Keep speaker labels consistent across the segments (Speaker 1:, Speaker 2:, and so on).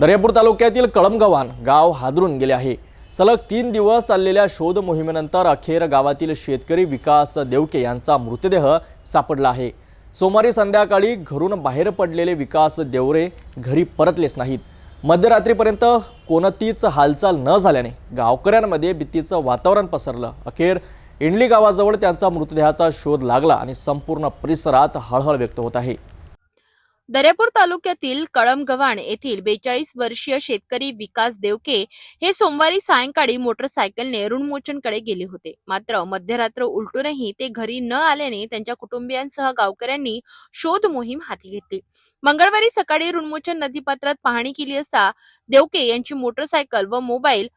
Speaker 1: दर्यापूर तालुक्यातील कळमगव्हाण गाव हादरून गेले आहे. सलग तीन दिवस चाललेल्या शोध मोहिमेनंतर अखेर गावातील शेतकरी विकास देवके यांचा मृतदेह सापडला आहे. सोमवारी संध्याकाळी घरून बाहेर पडलेले विकास देवरे घरी परतलेच नाहीत. मध्यरात्रीपर्यंत कोणतीच हालचाल न झाल्याने गावकऱ्यांमध्ये भीतीचं वातावरण पसरलं. अखेर इंडली गावाजवळ त्यांचा मृतदेहाचा शोध लागला आणि संपूर्ण परिसरात हळहळ व्यक्त होत आहे.
Speaker 2: दर्यापूर तालुक्यातील कळमगव्हाण येथील बेचाळीस वर्षीय शेतकरी विकास देवके हे सोमवारी सायंकाळी मोटरसायकलने ऋणमोचनकडे गेले होते. मात्र मध्यरात्र उलटूनही ते घरी न आल्याने त्यांच्या कुटुंबियांसह गावकऱ्यांनी शोध मोहीम हाती घेतली. मंगळवारी सकाळी ऋणमोचन नदीपात्रात पाहणी केली असता देवके यांची मोटरसायकल व मोबाईल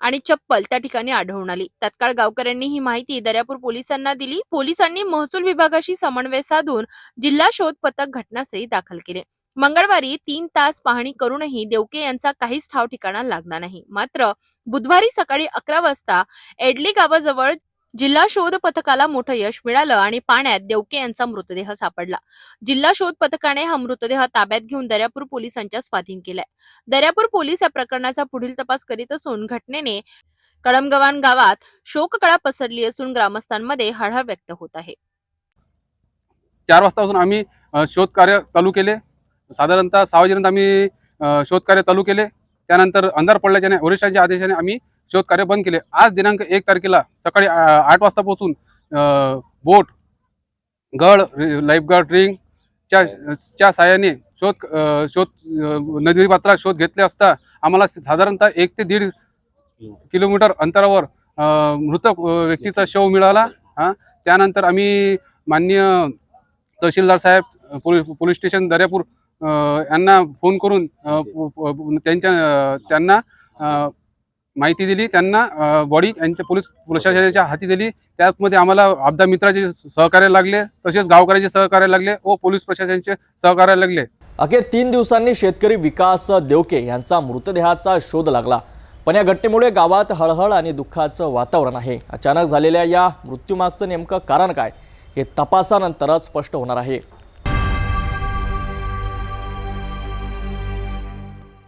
Speaker 2: आणि चप्पल त्या ठिकाणी आढळून आली. तत्काळ गावकऱ्यांनी ही माहिती दर्यापूर पोलिसांना दिली. पोलिसांनी महसूल विभागाशी समन्वय साधून जिल्हा शोध पथक घटनास्थळी दाखल केले. मंगळवारी तीन तास पाहणी करूनही देवके यांचा काहीच ठाव ठिकाणा लागला नाही. मात्र बुधवारी सकाळी अकरा वाजता एडली गावाजवळ जिल्हा शोध पथकाला मोठं यश मिळालं आणि पाण्यात देवके यांचा मृतदेह सापडला. जिल्हा शोध पथकाने हा मृतदेह ताब्यात घेऊन दर्यापूर पोलिसांच्या स्वाधीन केलाय. दर्यापूर पोलीस या प्रकरणाचा पुढील तपास करीत असून घटनेने कळमगवान गावात शोककळा पसरली असून ग्रामस्थांमध्ये हळहळ व्यक्त होत आहे.
Speaker 3: चार वाजतापासून आम्ही शोध शोधकार्य चालू केले. साधारणतः सहा वाजेपर्यंत आम्ही शोध शोधकार्य चालू केले. त्यानंतर अंधार पडल्याच्याने वरिष्ठांच्या आदेशाने आम्ही शोधकार्य बंद केले. आज दिनांक एक तारखेला सकाळी आठ वाजतापासून अ, बोट गड लाईफगार्ड रिंग च्या च्या साहाय्याने शोध शोध नदी पात्रात शोध घेतले असता आम्हाला साधारणतः एक ते दीड किलोमीटर अंतरावर मृत व्यक्तीचा शव मिळाला. हा त्यानंतर आम्ही माननीय तहसीलदार साहेब पोलीस पोलीस स्टेशन दर्यापूर यांना फोन करून त्यांच्या त्यांना माहिती दिली त्यांना बॉडी यांच्या पोलीस प्रशासनाच्या हाती दिली. त्यामध्ये आम्हाला आपदा मित्राचे सहकार्य लागले तसेच गावकऱ्याचे सहकार्य लागले व पोलीस प्रशासनाचे सहकार्य लागले.
Speaker 1: अखेर तीन दिवसांनी शेतकरी विकास देवके यांचा मृतदेहाचा शोध लागला. पण या घटनेमुळे गावात हळहळ आणि दुःखाचं वातावरण आहे. अचानक झालेल्या या मृत्यूमागचं नेमकं कारण काय हे तपासानंतरच स्पष्ट होणार आहे.